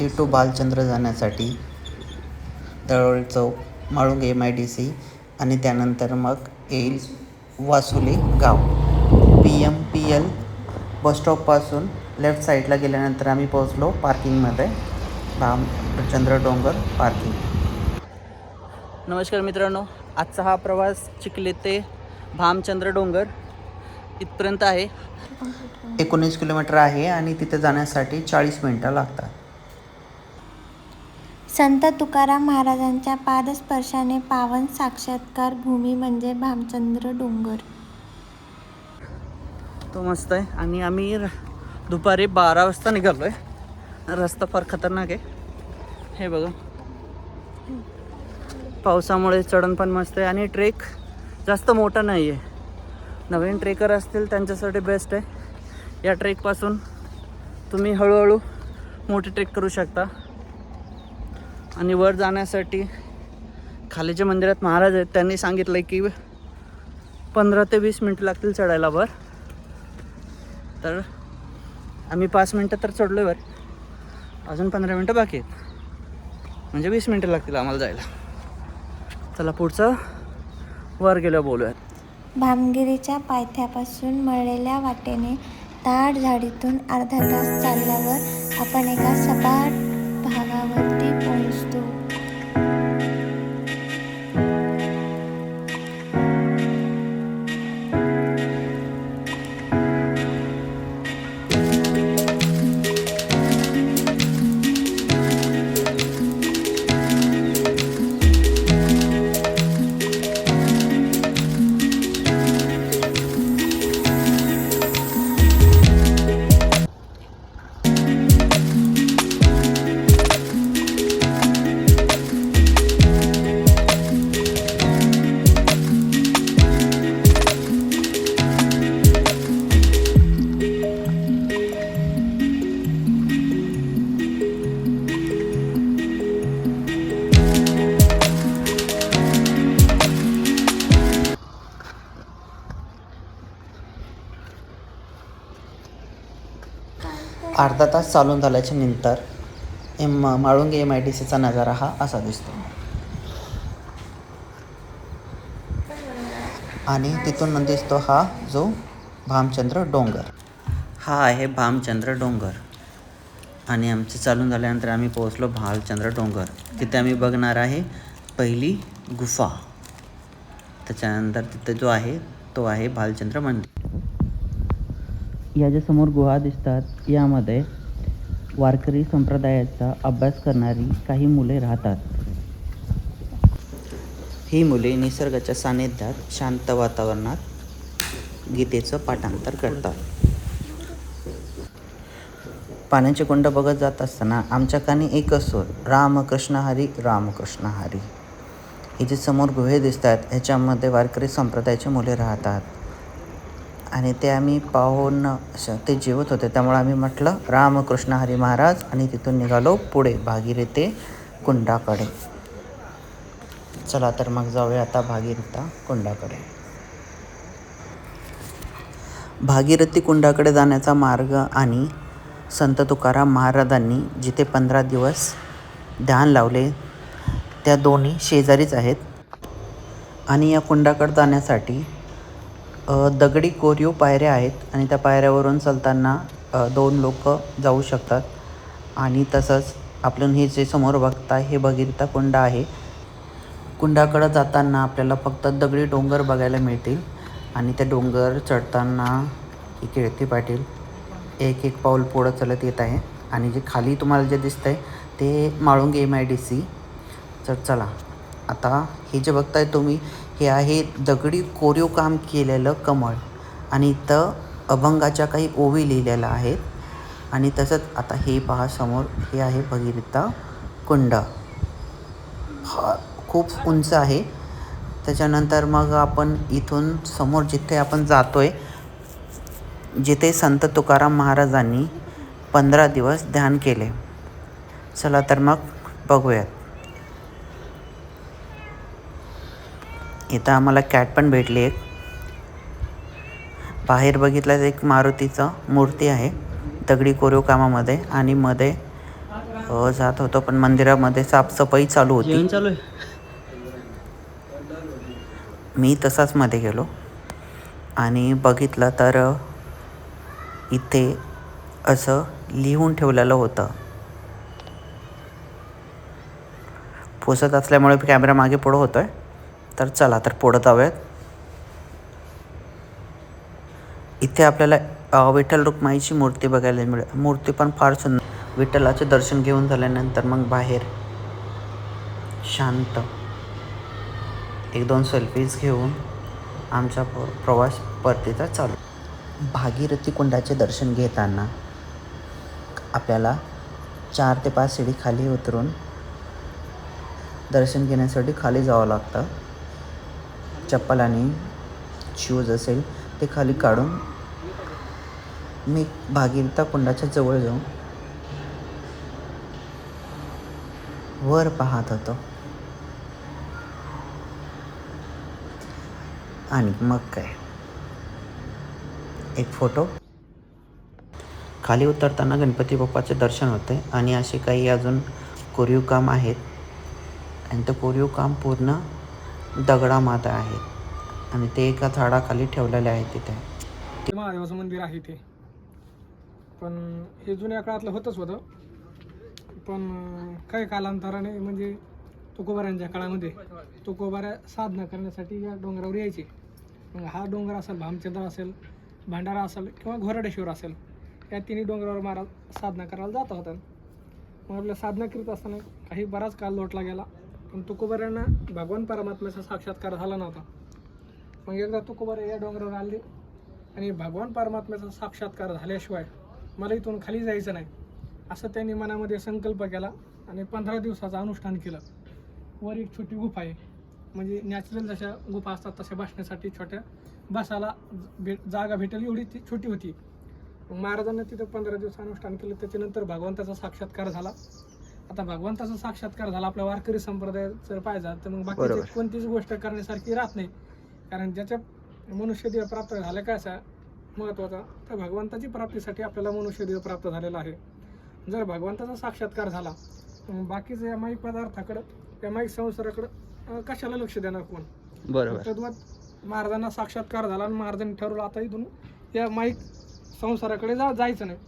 Chikhli to Balchandra जाण्यासाठी तळवळी चौक Malung M I D C आणि त्यानंतर मग येईल वासुली गाव. पी एम पी एल बसस्टॉपपासून लेफ्ट साईडला गेल्यानंतर आम्ही पोहोचलो पार्किंगमध्ये रामचंद्र डोंगर पार्किंग नमस्कार मित्रांनो आजचा हा प्रवास चिखली ते भामचंद्र डोंगर इथपर्यंत आहे. एकोणीस किलोमीटर आहे आणि तिथे जाण्यासाठी चाळीस मिनटं लागतात. संत तुकाराम महाराजांच्या पादस्पर्शाने पावन साक्षात्कार भूमी म्हणजे भामचंद्र डोंगर. तो मस्त आहे. आणि आम्ही र- दुपारी बारा वाजता निघालो आहे रस्ता फार खतरनाक आहे. हे बघा. पावसामुळे चढण पण मस्त आहे आणि ट्रेक जास्त मोठा नाही आहे नवीन ट्रेकर असतील त्यांच्यासाठी बेस्ट आहे. या ट्रेकपासून तुम्ही हळूहळू मोठी ट्रेक करू शकता. आणि वर जाण्यासाठी खालीच्या मंदिरात महाराज आहेत. त्यांनी सांगितलं आहे की पंधरा ते वीस मिनटं लागतील चढायला वर. तर आम्ही पाच मिनटं तर चढलो वर. अजून पंधरा मिनटं बाकी आहेत. म्हणजे वीस मिनटं लागतील आम्हाला जायला. चला पुढचं वर गेलं बोलूयात. भामगिरीच्या पायथ्यापासून मळलेल्या वाटेने ताड झाडीतून अर्धा तास चालल्यावर आपण एका सपाट भागावरती अर्धा तास चालून झाल्याच्यानंतर M Malunge M I D सीचा नजारा हा असा दिसतो. आणि तिथून दिसतो हा जो भामचंद्र डोंगर. हा आहे भामचंद्र डोंगर. आणि आमचे चालून झाल्यानंतर आम्ही पोहोचलो भालचंद्र डोंगर. तिथे आम्ही बघणार आहे पहिली गुफा. त्याच्यानंतर तिथे जो आहे तो आहे भालचंद्र मंदिर. या ज्या समोर गुहा दिसतात. यामध्ये वारकरी संप्रदायाचा अभ्यास करणारी काही मुले राहतात. ही मुले निसर्गाच्या सानिध्यात शांत वातावरणात गीतेचं पाठांतर करतात. पाण्याचे कुंड बघत जात असताना आमच्या कानी एकच सूर रामकृष्ण हरी रामकृष्ण हरी. हे जे समोर गुहे दिसतात. ह्याच्यामध्ये वारकरी संप्रदायाचे मुले राहतात. आणि ते आम्ही पाहून असं ते जेवत होते. त्यामुळे आम्ही म्हटलं रामकृष्ण हरी महाराज. आणि तिथून निघालो पुढे भागीरथे कुंडाकडे. चला तर मग जाऊया आता भागीरथा कुंडाकडे. भागीरथी कुंडाकडे जाण्याचा मार्ग आणि संत तुकाराम महाराजांनी जिथे पंधरा दिवस ध्यान लावले त्या दोन्ही शेजारीच आहेत. आणि या कुंडाकडे जाण्यासाठी दगडी कोरीव पायऱ्या आहेत आणि त्या पायऱ्यावरून चालताना दोन लोक जाऊ शकतात. आणि तसंच आपण हे जे समोर बघताय हे भगीरथा कुंड आहे. कुंडाकडं जाताना आपल्याला फक्त दगडी डोंगर बघायला मिळतील आणि ते डोंगर चढताना ही कीर्ती पाटील एक एक पाऊल पुढं चालत येत आहे. आणि जे खाली तुम्हाला जे दिसतंय ते Malunge M I D C तर चला आता हे जे बघताय तुम्ही हे आहे दगडी कोरीव काम केलेलं कमळ. आणि इथं अभंगाच्या काही ओवी लिहिलेल्या आहेत. आणि तसंच आता हे पहा समोर हे आहे भगीरथा कुंड. हा खूप उंच आहे. त्याच्यानंतर मग आपण इथून समोर जिथे आपण जातोय जिथे संत तुकाराम महाराजांनी पंधरा दिवस ध्यान केले. चला तर मग बघूयात. इथं आम्हाला कॅट पण भेटली एक. बाहेर बघितलं तर एक मारुतीचं मूर्ती आहे दगडी कोरीव कामामध्ये आणि मध्ये जात होतो पण मंदिरामध्ये साफसफाई चालू होती. चालू आहे. मी तसाच मध्ये गेलो आणि बघितलं तर इथे असं लिहून ठेवलेलं होतं. पुसत असल्यामुळे कॅमेरा मागे पुढं होतोय. तर चला तर पुढं जाऊयात. इथे आपल्याला विठ्ठल रुक्माईची मूर्ती बघायला मिळेल मूर्ती पण फार सुंदर. विठ्ठलाचे दर्शन घेऊन झाल्यानंतर मग बाहेर शांत. एक दोन सेल्फीज घेऊन आमचा प्रवास परतीचा चालू. भागीरथी कुंडाचे दर्शन घेताना आपल्याला चार ते पाच सीडी खाली उतरून दर्शन घेण्यासाठी खाली जावं लागतं. चप्पल आणि शूज असेल ते खाली काढून मी भागीरथा कुंडाच्या जवळ जाऊन वर पाहत होतो. आणि मग काय? एक फोटो खाली उतरताना गणपती बाप्पाचे दर्शन होते आणि असे काही अजून कोरीव काम आहेत. आणि ते कोरीव काम पूर्ण दगडामात आहेत. आणि ते एका झाडाखाली ठेवलेले आहेत तिथे. ते महादेवाचं मंदिर आहे ते पण हे जुन्या काळातलं होतच होतं. पण काही कालांतराने म्हणजे तुकोबाऱ्यांच्या काळामध्ये तुकोबाऱ्या साधना करण्यासाठी या डोंगरावर यायचे. मग हा डोंगर असेल भामचंद्र असेल भांडारा असेल किंवा घोराडेश्वर असेल या तिन्ही डोंगरावर महाराज साधना करायला जात होता मग आपल्या साधना करीत असताना काही बराच काल लोटला गेला. पण तुकोबाऱ्यांना भगवान परमात्म्याचा साक्षात्कार झाला नव्हता. मग एकदा तुकोबारे या डोंगरावर आले आणि भगवान परमात्म्याचा साक्षात्कार झाल्याशिवाय मला इथून खाली जायचं नाही असं त्यांनी मनामध्ये संकल्प केला आणि पंधरा दिवसाचं अनुष्ठान केलं. वर एक छोटी गुफा आहे. म्हणजे नॅचरल जशा गुफा असतात तशा बसण्यासाठी छोट्या बसाला भे जागा भेटेल एवढी ती छोटी होती. मग महाराजांना तिथं पंधरा दिवस अनुष्ठान केलं. त्याच्यानंतर भगवंताचा साक्षात्कार झाला. आता भगवंताचा साक्षात्कार झाला आपल्या वारकरी संप्रदाय जर पाहिजे तर मग बरोबर. बाकीची कोणतीच गोष्ट करण्यासारखी राहत नाही. कारण ज्याच्या मनुष्यदेह प्राप्त झालं काय असा महत्त्वाचा तर भगवंताची प्राप्तीसाठी आपल्याला मनुष्यदेह प्राप्त झालेला आहे. जर भगवंताचा साक्षात्कार झाला मग बाकीच्या या माईक पदार्थाकडं या माईक संसाराकडं अं, कशाला लक्ष देणार कोण? बरोबर. तद्वत महाराजांना साक्षात्कार झाला आणि महाराजांनी ठरवलं आता इथून या माईक संसाराकडे जा जायचं नाही.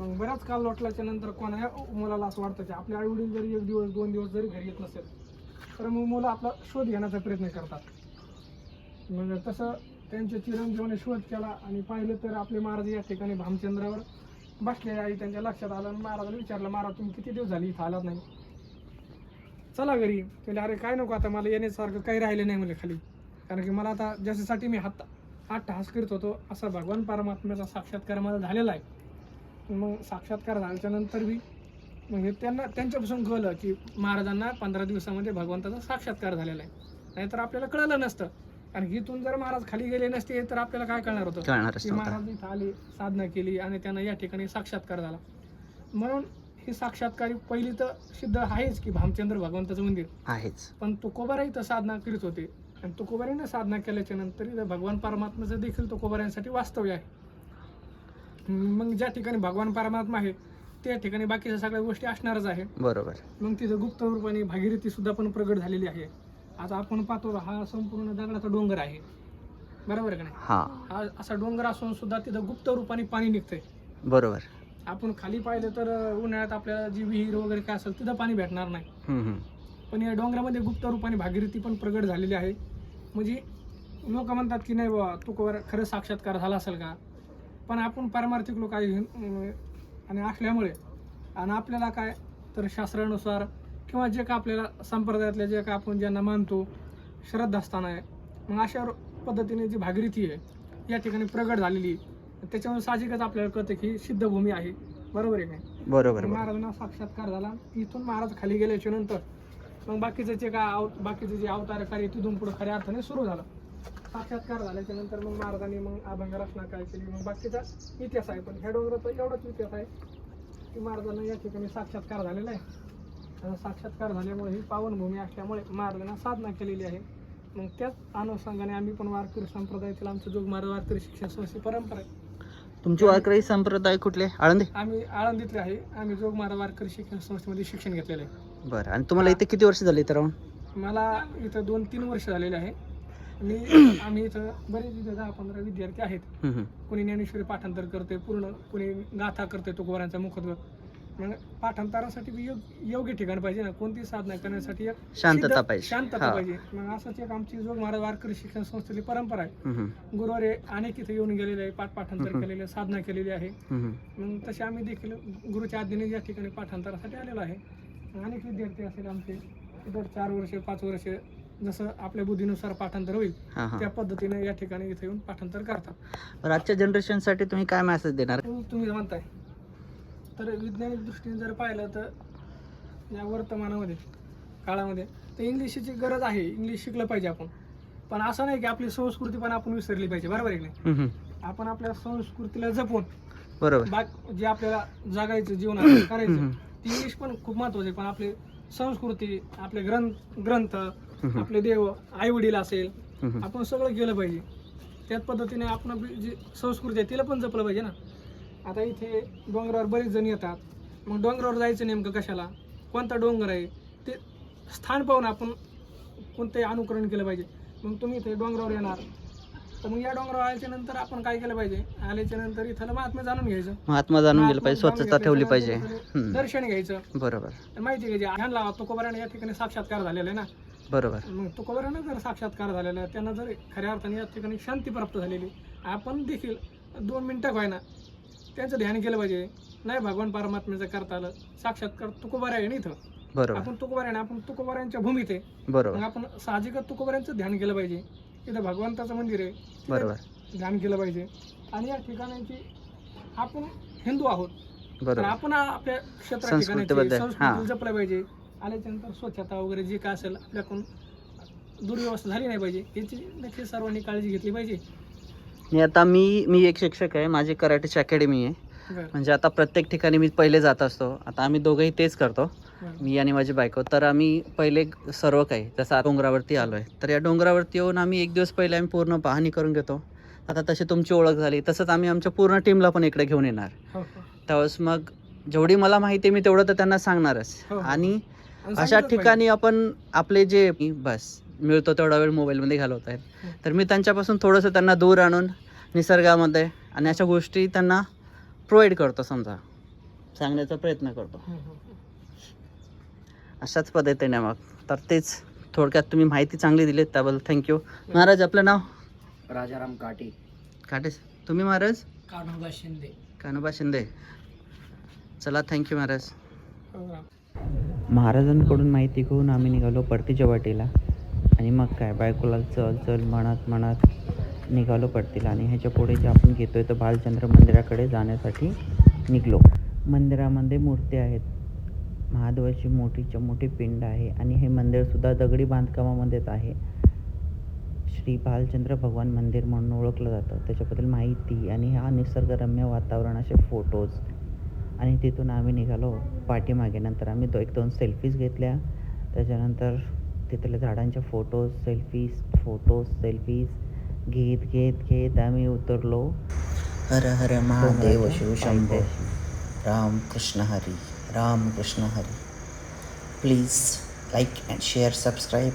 मग बराच काल लोटल्याच्या नंतर कोणा मुलाला असं वाटतं की आपले आईवडील जरी एक दिवस दोन दिवस जरी घरी येत नसेल तर मग मुलं आपला शोध घेण्याचा प्रयत्न करतात. मग तसं त्यांच्या चिरंजीवाने शोध केला आणि पाहिलं तर आपले महाराज या ठिकाणी भामचंद्रावर बसले आई त्यांच्या लक्षात आलं आणि महाराजाला विचारलं महाराज तुम्ही किती दिवस झाली इथं आलात नाही? चला घरी. म्हणजे अरे काय नको आता मला येण्यासारखं काही राहिलं नाही मला खाली. कारण की मला आता ज्याच्यासाठी मी हात आठ हास करत होतो असा भगवान परमात्म्याचा साक्षात्कार माझा झालेला आहे. मग साक्षात्कार झाल्याच्यानंतर बी म्हणजे त्यांना त्यांच्यापासून कळलं की महाराजांना पंधरा दिवसामध्ये भगवंताचा साक्षात्कार झालेला आहे. नाहीतर आपल्याला कळलं नसतं. कारण इथून जर महाराज खाली गेले नसते तर आपल्याला काय कळणार होतं? की महाराज इथं आले साधना केली आणि त्यांना या ठिकाणी साक्षात्कार झाला. म्हणून ही साक्षात्कारी पहिली तर सिद्ध आहेच की भामचंद्र भगवंताचं मंदिर. आहेच. पण तुकोबारा इथं साधना करीत होते. आणि तुकोबारीने साधना केल्याच्यानंतर भगवान परमात्म्याचं देखील तुकोबाऱ्यांसाठी वास्तव्य आहे. मग ज्या ठिकाणी भगवान परमात्मा आहे त्या ठिकाणी बाकीच्या सगळ्या गोष्टी असणारच आहे. बरोबर. मग तिथं गुप्त रूपाने भागीरथी सुद्धा पण प्रगट झालेली आहे. आता आपण पाहतो हा संपूर्ण दगडाचा डोंगर आहे. बरोबर का नाही? हा. हा असा डोंगर असून सुद्धा तिथं गुप्त रूपाने पाणी निघतंय. बरोबर. आपण खाली पाहिलं तर उन्हाळ्यात आपल्याला जी विहीर वगैरे काय असेल तिथं पाणी भेटणार नाही. हम्म, हम्म. पण या डोंगरामध्ये गुप्त रूपाने भागीरथी पण प्रगट झालेली आहे. म्हणजे लोक म्हणतात की नाही बाबा तुकोवर खरं साक्षात्कार झाला असेल का? पण आपण पारमार्थिक लोक आहे आणि असल्यामुळे आणि आपल्याला काय तर शास्त्रानुसार किंवा जे का आपल्याला संप्रदायातले जे का आपण ज्यांना मानतो श्रद्धास्थान आहे. मग अशा पद्धतीने जी भागीरथी आहे या ठिकाणी प्रगट झालेली त्याच्यामुळे साहजिकच आपल्याला कळतं की सिद्धभूमी आहे. बरोबर आहे काय बरोबर. महाराजांना साक्षात्कार झाला. इथून महाराज खाली गेल्याच्यानंतर मग बाकीचे जे काय अव बाकीचे जे अवतार कार्य तिथून पुढे खऱ्या अर्थाने सुरू झालं. साक्षात्कार झाल्याच्यानंतर मग महाराजांनी मग अभंग रचना काय केली मग बाकीचा इतिहास आहे. पण ह्या डोंगराचा एवढाच इतिहास आहे की महाराजांना या ठिकाणी साक्षात्कार झालेला आहे साक्षात्कार झाल्यामुळे ही पावनभूमी असल्यामुळे महाराजांना साधना केलेली आहे. मग त्याच अनुषंगाने आम्ही पण वारकरी संप्रदायातील आमचं जोग महाराज वारकरी शिक्षण संस्थेची परंपरा आहे. तुमची वारकरी संप्रदाय कुठले? आळंदी? आम्ही आळंदीतले आहे. आम्ही जोगमारा वारकरी शिक्षण संस्थेमध्ये शिक्षण घेतलेलं आहे. बरं. आणि तुम्हाला इथे किती वर्ष झाली तर राहून? मला इथं दोन तीन वर्ष झालेले आहे. आणि आम्ही इथं बरेच इथं दहा पंधरा विद्यार्थी आहेत. कोणी ज्ञानेश्वरी पाठांतर करते पूर्ण कोणी गाथा करते तुकोबारांचा मुखद्वार मग पाठांतरासाठी बी योग्य योग्य ठिकाण पाहिजे ना कोणती साधना करण्यासाठी एक शांतता सिद्ध- पाहिजे. शांतता हा. पाहिजे मग असंच एक आमची जोग महाराज वारकरी शिक्षण संस्थेची परंपरा आहे हम्म. गुरुवारी अनेक इथे येऊन गेलेले आहे पाठ पाठांतर हम्म. केलेले साधना केलेली आहे हम्म. मग तसे आम्ही देखील गुरुच्या आज्ञेने या ठिकाणी पाठांतरासाठी आलेलो आहे अनेक विद्यार्थी असेल आमचे दर चार वर्ष पाच वर्ष जसं आपल्या बुद्धीनुसार पाठांतर होईल हा हा. त्या पद्धतीने या ठिकाणी इथे येऊन पाठांतर करतात. बरं आजच्या जनरेशनसाठी तुम्ही काय मेसेज देणार? तुम्ही म्हणताय. तर वैज्ञानिक दृष्टीने जर पाहिलं तर या वर्तमानामध्ये काळामध्ये तर इंग्लिशची गरज आहे. इंग्लिश शिकलं पाहिजे आपण. पण असं नाही की आपली संस्कृती पण आपण विसरली पाहिजे. बरोबर आहे की नाही? हम्म, हम्म. आपण आपल्या संस्कृतीला जपून बरोबर. बाक जे आपल्याला जगायचं जीवन आहे, करायचं हम्म. ते इंग्लिश पण खूप महत्वाचं आहे. पण आपली संस्कृती आपले ग्रंथ ग्रंथ. आपले देव आई वडील असेल. आपण सगळं केलं पाहिजे. त्याच पद्धतीने आपण जी संस्कृती आहे तिला पण जपलं पाहिजे ना. आता इथे डोंगरावर बरेच जण येतात. मग डोंगरावर जायचं नेमकं कशाला? कोणता डोंगर आहे? ते स्थान पाहून आपण कोणतंही अनुकरण केलं पाहिजे. मग तुम्ही इथे डोंगरावर येणार. तर मग या डोंगरावर आल्याच्यानंतर आपण काय केलं पाहिजे? आल्याच्यानंतर इथलं महात्मा जाणून घ्यायचं. महात्मा जाणून गेलं पाहिजे स्वच्छता ठेवली पाहिजे. दर्शन घ्यायचं. बरोबर. माहिती ध्यान लावा तुकोबाराने या ठिकाणी साक्षात्कार झालेला आहे ना. बरोबर. मग तुकोबारानं जर साक्षात्कार झालेला आहे त्यांना जर खऱ्या अर्थाने या ठिकाणी शांती प्राप्त झालेली आपण देखील दोन मिनिटं व्हायना. त्यांचं ध्यान केलं पाहिजे. नाही भगवान परमात्म्याचं करता आलं साक्षात्कार तुकोबारा आहे ना इथं. बरोबर. आपण तुकोबारा आपण तुकोबारांच्या भूमीत आहे. मग बरोबर आपण साहजिकच तुकोबारांचं ध्यान केलं पाहिजे. इथं भगवंताचं मंदिर आहे. तिथं बरोबर. ध्यान केलं पाहिजे. आणि या ठिकाणांची आपण हिंदू आहोत. तर बरोबर. आपण आपल्या क्षेत्रा संस्कृतीबद्दल, ठिकाणी हां. संस्कृती जपल्या पाहिजे. आल्याच्यानंतर स्वच्छता वगैरे जे काय असेल आपल्याकडून दुर्व्यवस्था झाली नाही पाहिजे याची नक्की सर्वांनी काळजी घेतली पाहिजे. आणि आता मी मी एक शिक्षक आहे माझी कराटेची अकॅडमी आहे. म्हणजे आता प्रत्येक ठिकाणी मी पहिले जात असतो. आता आम्ही दोघंही तेच करतो. मी आणि माझी बायको. तर आम्ही पहिले सर्व काही जसं डोंगरावरती आलो आहे तर या डोंगरावरती येऊन आम्ही एक दिवस पहिले आम्ही पूर्ण पाहणी करून घेतो. आता तशी तुमची ओळख झाली तसंच आम्ही आमच्या पूर्ण टीमला पण इकडे घेऊन येणार. हो, हो. त्यावेळेस मग जेवढी मला माहिती आहे मी तेवढं तर त्यांना सांगणारच. हो, आणि अशा ठिकाणी आपण आपले जे बस मिळतो तेवढा वेळ मोबाईलमध्ये घालवत आहेत तर मी त्यांच्यापासून थोडंसं त्यांना दूर आणून निसर्गामध्ये आणि अशा गोष्टी त्यांना प्रोव्हाइड करतो समजा. सांगण्याचा प्रयत्न करतो. हं, हं, हं. अशाच पद्धतीने मग. तर तेच थोडक्यात तुम्ही माहिती चांगली दिलीत त्याबद्दल थँक्यू महाराज आपलं नाव? राजाराम काटे. काटेस. तुम्ही महाराज? कान्होबा शिंदे. कानोबा शिंदे. चला थँक्यू महाराज. हो, हो. महाराजांकडून माहिती घेऊन आम्ही निघालो परतीच्या वाटेला. आणि मग काय बायकोला चल चल म्हणत म्हणत निघालो परतीला. आणि ह्याच्या पुढे जे आपण घेतोय तर बालचंद्र मंदिराकडे जाण्यासाठी निघलो. मंदिरामध्ये मूर्ती आहेत. महादेवाची मोठीच्या मोठी पिंड आहे. आणि हे मंदिरसुद्धा दगडी बांधकामामध्येच आहे. श्री बालचंद्र भगवान मंदिर म्हणून ओळखलं जातं. त्याच्याबद्दल माहिती आणि हा निसर्गरम्य वातावरण असे फोटोज आणि तिथून आम्ही निघालो. पाठीमागे नंतर आम्ही दो एक दोन सेल्फीज घेतल्या. त्याच्यानंतर तिथल्या झाडांच्या फोटोज सेल्फीज फोटोज सेल्फीज घेत घेत घेत आम्ही उतरलो. हर हर महादेव शिवशंभो पायथ्याशी. Ram Krishna Hari Ram Krishna Hari. Please like and share subscribe